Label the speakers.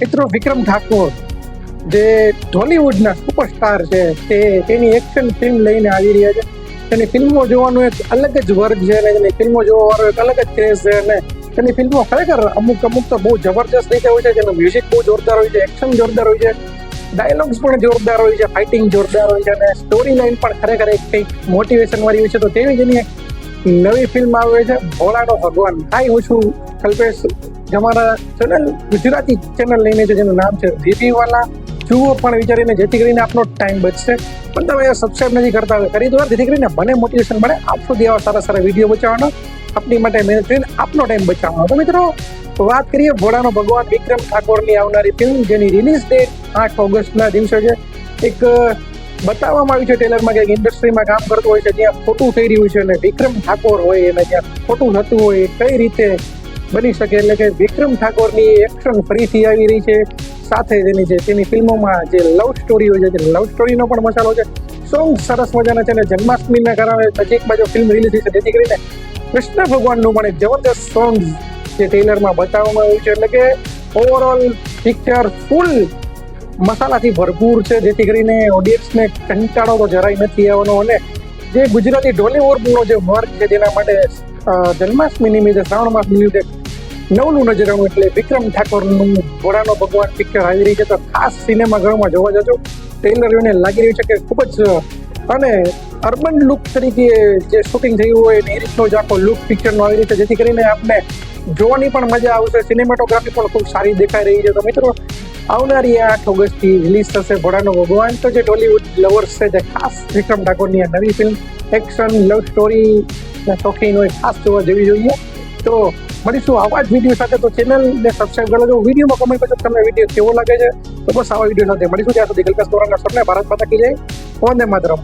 Speaker 1: મિત્રો, વિક્રમ ઠાકોર, જે ઢોલીવુડના સુપરસ્ટાર છે, તે તેની એક્શન ફિલ્મ લઈને આવી રહ્યા છે. તેની ફિલ્મો જોવાનું એક અલગ જ વર્ગ છે અને તેની ફિલ્મો જોવાનો એક અલગ જ ક્રેઝ છે અને તેની ફિલ્મો ખરેખર અમુક અમુક તો બહુ જબરજસ્ત રીતે હોય છે તેનું મ્યુઝિક બહુ જોરદાર હોય છે એક્શન જોરદાર હોય છે ડાયલોગ્સ પણ જોરદાર હોય છે ફાઇટિંગ જોરદાર હોય છે અને સ્ટોરી લાઈન પણ ખરેખર એક કંઈક મોટિવેશન વાળી હોય છે. તો તેવી જ એની નવી ફિલ્મ આવે છે, ભોળાનો ભગવાન. હાય, હું છું કલ્પેશ. અમારા ચેનલ ગુજરાતી ચેનલ લઈને છે જેનું નામ છે રિવ્યુવાલા જુઓ પણ વિચારીને જેથી કરીને આપનો ટાઈમ બચશે. પણ તમે સબસ્ક્રાઈબ નથી કરતા કરી દો જેથી કરીને મને મોટિવેશન મળે, આપ સુધી આવા સારા સારા વીડિયો બચાવવાનો, આપની માટે મહેનત કરીને આપનો ટાઈમ બચાવવાનો. તો મિત્રો, વાત કરીએ ભોળાનો ભગવાન વિક્રમ ઠાકોરની આવનારી ફિલ્મ જેની રિલીઝ ડેટ આઠ ઓગસ્ટના દિવસે છે. એક બતાવવામાં આવ્યું છે ટેલરમાં કે ઇન્ડસ્ટ્રીમાં કામ કરતું હોય છે, જ્યાં ખોટું થઈ રહ્યું છે અને વિક્રમ ઠાકોર હોય અને જ્યાં ખોટું થતું હોય, કઈ રીતે બની શકે એટલે કે વિક્રમ ઠાકોરની એક્શન ફરીથી આવી રહી છે. સાથે તેની જે તેની ફિલ્મોમાં જે લવ સ્ટોરી હોય છે લવ સ્ટોરીનો પણ મસાલો છે. સોંગ સરસ મજાના છે અને જન્માષ્ટમીના કારણે નજીક બાજુ ફિલ્મ રિલીઝ થઈ છે. જેથી કરીને કૃષ્ણ ભગવાનનું પણ એક જબરદસ્ત સોંગ જે ટ્રેલરમાં બતાવવામાં આવ્યું છે. એટલે કે ઓવરઓલ પિક્ચર ફૂલ મસાલાથી ભરપૂર છે. જેથી કરીને ઓડિયન્સને કંટાળો તો જરાય નથી આવવાનો. અને જે ગુજરાતી ઢોલીવુડનો જે વર્ગ છે તેના માટે જન્માષ્ટમી નિમિત્તે શ્રાવણ માસ નિમિત્તે નવનું નજરાણું એટલે વિક્રમ ઠાકોરનું ઘોડાનો ભગવાન પિક્ચર આવી રહી છે. તો ખાસ સિનેમા ઘરોમાં જોવા જજો. ટ્રેલર જોઈને લાગી રહ્યું છે કે ખૂબ જ, અને અર્બન લુક તરીકે જે શૂટિંગ થયું હોય એ રીતનો જ આખો લુક પિક્ચરનો આવી રહ્યો છે. જેથી કરીને આપને જોવાની પણ મજા આવશે. સિનેમેટોગ્રાફી પણ ખૂબ સારી દેખાઈ રહી છે. તો મિત્રો આવનારી આઠ ઓગસ્ટથી રિલીઝ થશે ભોળાનો ભગવાન. તો જે ટોલીવુડ લવર્સ છે, જે ખાસ વિક્રમ ઠાકોરની આ નવી ફિલ્મ એક્શન લવ સ્ટોરી શોખીન હોય ખાસ જોવા જેવી જોઈએ. તો મળીશું આવા જ વીડિયો સાથે. તો ચેનલને સબસ્ક્રાઈબ કરી લેજો. વિડીયોમાં કમેન્ટ કરજો તમને વીડિયો કેવો લાગે છે. તો બસ આવા વીડિયો સાથે મળીશું. ત્યાં સુધી કલ્પેશ દોરાના સરને ભારત માતા કી જય. વંદે માતરમ.